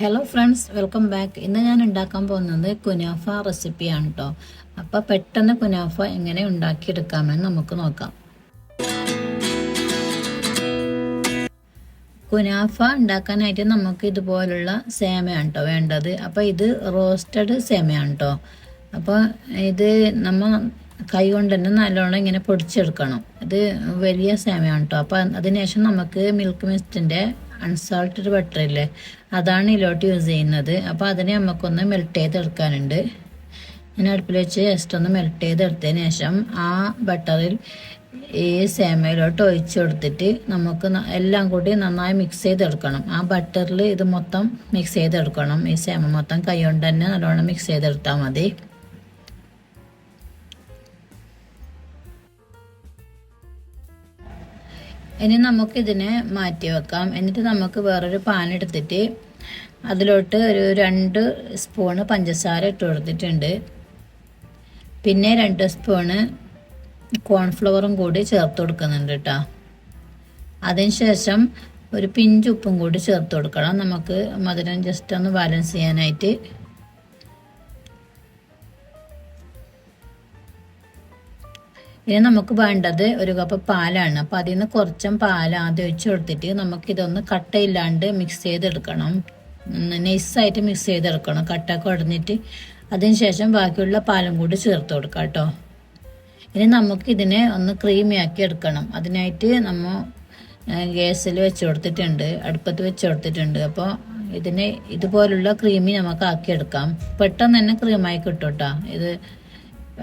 Hello friends welcome back ഇന്ന് ഞാൻ ഉണ്ടാക്കാൻ പോകുന്നത് കുനാഫ റെസിപ്പിയാണ് കേട്ടോ അപ്പോൾ പെട്ടെന്ന് കുനാഫ എങ്ങനെ ഉണ്ടാക്കിയെടുക്കാമെന്ന് നമുക്ക് നോക്കാം. കുനാഫ ഉണ്ടാക്കാനായിട്ട് നമുക്ക് ഇതുപോലുള്ള സേമയാണ് കേട്ടോ വേണ്ടത്. അപ്പോൾ ഇത് റോസ്റ്റഡ് സേമയാണ് കേട്ടോ അപ്പോൾ ഇത് നമ്മൾ കൈ കൊണ്ട് തന്നെ നല്ലോണം ഇങ്ങനെ പൊടിച്ചെടുക്കണം. ഇത് വലിയ സേമയാണ് കേട്ടോ അപ്പോൾ അതിനുശേഷം നമുക്ക് മിൽക്ക് മിസ്റ്റിന്റെ അൺസാൾട്ടഡ് ബട്ടർ ഇല്ലേ? അതാണ് ഇതിലോട്ട് യൂസ് ചെയ്യുന്നത്. അപ്പോൾ അതിനെ നമുക്കൊന്ന് മെൽറ്റ് ചെയ്തെടുക്കാനുണ്ട്. ഞാൻ അടുപ്പിൽ വെച്ച് ജസ്റ്റ് ഒന്ന് മെൽറ്റ് ചെയ്തെടുത്തതിന് ശേഷം ആ ബട്ടറിൽ ഈ സേമയിലോട്ട് ഒഴിച്ചു കൊടുത്തിട്ട് നമുക്ക് എല്ലാം കൂടി നന്നായി മിക്സ് ചെയ്തെടുക്കണം. ആ ബട്ടറിൽ ഇത് മൊത്തം മിക്സ് ചെയ്തെടുക്കണം. ഈ സേമ മൊത്തം കൈ കൊണ്ട് തന്നെ നല്ലോണം മിക്സ് ചെയ്തെടുത്താൽ മതി. ഇനി നമുക്കിതിനെ മാറ്റി വെക്കാം. എന്നിട്ട് നമുക്ക് വേറൊരു പാൻ എടുത്തിട്ട് അതിലോട്ട് ഒരു രണ്ട് സ്പൂണ് പഞ്ചസാര ഇട്ട് കൊടുത്തിട്ടുണ്ട്. പിന്നെ രണ്ട് സ്പൂണ് കോൺഫ്ലവറും കൂടി ചേർത്ത് കൊടുക്കുന്നുണ്ട് കേട്ടോ അതിനുശേഷം ഒരു പിഞ്ച് ഉപ്പും കൂടി ചേർത്ത് കൊടുക്കണം. നമുക്ക് മധുരം ജസ്റ്റ് ഒന്ന് ബാലൻസ് ചെയ്യാനായിട്ട്. ഇനി നമുക്ക് വേണ്ടത് ഒരു കപ്പ് പാലാണ്. അപ്പം അതിൽ നിന്ന് കുറച്ചും പാൽ ആദ്യം ഒഴിച്ച് കൊടുത്തിട്ട് നമുക്കിതൊന്ന് കട്ടയില്ലാണ്ട് മിക്സ് ചെയ്തെടുക്കണം. നൈസായിട്ട് മിക്സ് ചെയ്തെടുക്കണം. കട്ട കട്ടൊക്കെ ഉടഞ്ഞിട്ട് അതിനുശേഷം ബാക്കിയുള്ള പാലും കൂടി ചേർത്ത് കൊടുക്കാം കേട്ടോ. ഇനി നമുക്കിതിനെ ഒന്ന് ക്രീമിയാക്കി എടുക്കണം. അതിനായിട്ട് നമ്മൾ ഗ്യാസിൽ വെച്ച് കൊടുത്തിട്ടുണ്ട്. അടുപ്പത്ത് വെച്ച് കൊടുത്തിട്ടുണ്ട്. അപ്പോൾ ഇതിനെ ഇതുപോലുള്ള ക്രീമി നമുക്ക് ആക്കിയെടുക്കാം പെട്ടെന്ന് തന്നെ ക്രീമായി കിട്ടും കേട്ടോ. ഇത്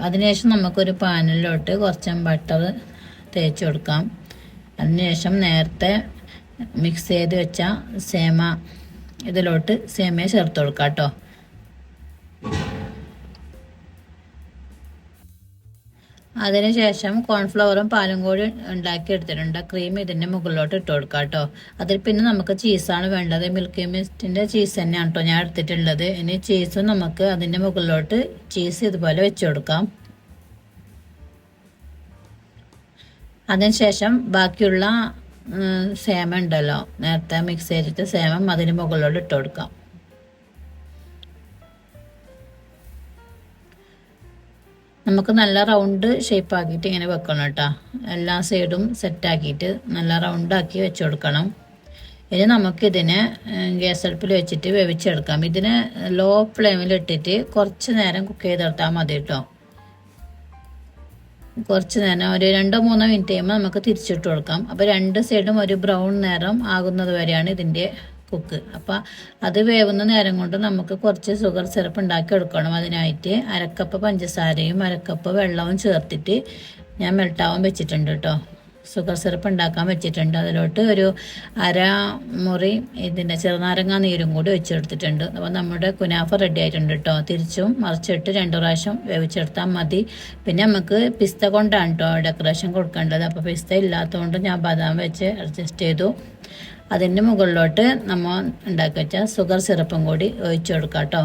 അതിനുശേഷം നമുക്കൊരു പാനിലോട്ട് കുറച്ച് ബട്ടർ തേച്ച് കൊടുക്കാം. അതിനുശേഷം നേരത്തെ മിക്സ് ചെയ്ത് വെച്ച സേമ ഇതിലോട്ട് സേമയെ ചേർത്ത് കൊടുക്കാം കേട്ടോ അതിനുശേഷം കോൺഫ്ലവറും പാലും കൂടി ഉണ്ടാക്കി എടുത്തിട്ടുണ്ട്. ക്രീം ഇതിന്റെ മുകളിലോട്ട് ഇട്ട് കൊടുക്കാം കേട്ടോ അതിൽ പിന്നെ നമുക്ക് ചീസാണ് വേണ്ടത്. മിൽക്കി മിസ്റ്റിന്റെ ചീസ് തന്നെയാണ് കേട്ടോ ഞാൻ എടുത്തിട്ടുള്ളത്. ഇനി ചീസും നമുക്ക് അതിന്റെ മുകളിലോട്ട് ചീസ് ഇതുപോലെ വെച്ച് കൊടുക്കാം. അതിനുശേഷം ബാക്കിയുള്ള സേമ ഉണ്ടല്ലോ. നേരത്തെ മിക്സ് ചെയ്തിട്ട് സേമം അതിന് മുകളിലോട്ട് ഇട്ട് കൊടുക്കാം. നമുക്ക് നല്ല റൗണ്ട് ഷേപ്പ് ആക്കിയിട്ട് ഇങ്ങനെ വെക്കണം കേട്ടോ. എല്ലാ സൈഡും സെറ്റ് ആക്കിയിട്ട് നല്ല റൗണ്ട് ആക്കി വെച്ച് കൊടുക്കണം. ഇനി നമുക്കിതിനെ ഗ്യാസ് അടുപ്പിൽ വെച്ചിട്ട് വേവിച്ചെടുക്കാം. ഇതിനെ ലോ ഫ്ലെയിമിൽ ഇട്ടിട്ട് കുറച്ച് നേരം കുക്ക് ചെയ്തെടുത്താൽ മതി കേട്ടോ. കുറച്ച് നേരം ഒരു രണ്ടോ മൂന്നോ മിനിറ്റ് കഴിയുമ്പോൾ നമുക്ക് തിരിച്ചിട്ട് കൊടുക്കാം. അപ്പോൾ രണ്ട് സൈഡും ഒരു ബ്രൗൺ നേരം ആകുന്നത് വരെയാണ് ഇതിന്റെ കുക്ക് അപ്പോൾ അത് വേവുന്ന നേരം കൊണ്ട് നമുക്ക് കുറച്ച് ഷുഗർ സിറപ്പ് ഉണ്ടാക്കി എടുക്കണം അതിനായിട്ട്. അരക്കപ്പ് പഞ്ചസാരയും അരക്കപ്പ് വെള്ളവും ചേർത്തിട്ട് ഞാൻ മെൽട്ടാവാൻ വെച്ചിട്ടുണ്ട് കേട്ടോ ഷുഗർ സിറപ്പ് ഉണ്ടാക്കാൻ വെച്ചിട്ടുണ്ട്. അതിലോട്ട് ഒരു അര മുറി ഇതിന്റെ ചെറുനാരങ്ങ നീരും കൂടി വെച്ചെടുത്തിട്ടുണ്ട് അപ്പോൾ നമ്മുടെ കുനാഫ റെഡി ആയിട്ടുണ്ട് കേട്ടോ തിരിച്ചും മറിച്ചിട്ട് രണ്ട് പ്രാവശ്യം വേവിച്ചെടുത്താൽ മതി. പിന്നെ നമുക്ക് പിസ്ത കൊണ്ടാണ് കേട്ടോ ഡെക്കറേഷൻ കൊടുക്കേണ്ടത്. അപ്പോൾ പിസ്ത ഇല്ലാത്തതുകൊണ്ട് ഞാൻ ബദാം വെച്ച് അഡ്ജസ്റ്റ് ചെയ്തു. അതിന്റെ മുകളിലോട്ട് നമ്മൾ ഉണ്ടാക്കി വെച്ച ഷുഗർ സിറപ്പും കൂടി ഒഴിച്ചു കൊടുക്കാം കേട്ടോ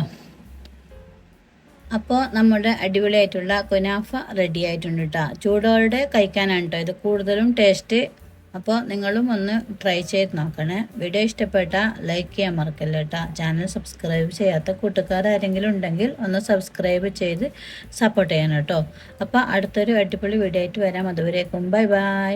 അപ്പോൾ നമ്മുടെ അടിപൊളിയായിട്ടുള്ള കുനാഫ റെഡി ആയിട്ടുണ്ട് കേട്ടോ ചൂടോടെ കഴിക്കാനാണ് കേട്ടോ ഇത് കൂടുതലും ടേസ്റ്റ് അപ്പോൾ നിങ്ങളും ഒന്ന് ട്രൈ ചെയ്ത് നോക്കണേ. വീഡിയോ ഇഷ്ടപ്പെട്ടാൽ ലൈക്ക് ചെയ്യാൻ മറക്കല്ല കേട്ടോ ചാനൽ സബ്സ്ക്രൈബ് ചെയ്യാത്ത കൂട്ടുകാർ ആരെങ്കിലും ഉണ്ടെങ്കിൽ ഒന്ന് സബ്സ്ക്രൈബ് ചെയ്ത് സപ്പോർട്ട് ചെയ്യണം കേട്ടോ അപ്പോൾ അടുത്തൊരു അടിപൊളി വീഡിയോ ആയിട്ട് വരാം. അതുവരേക്കും ബൈ ബൈ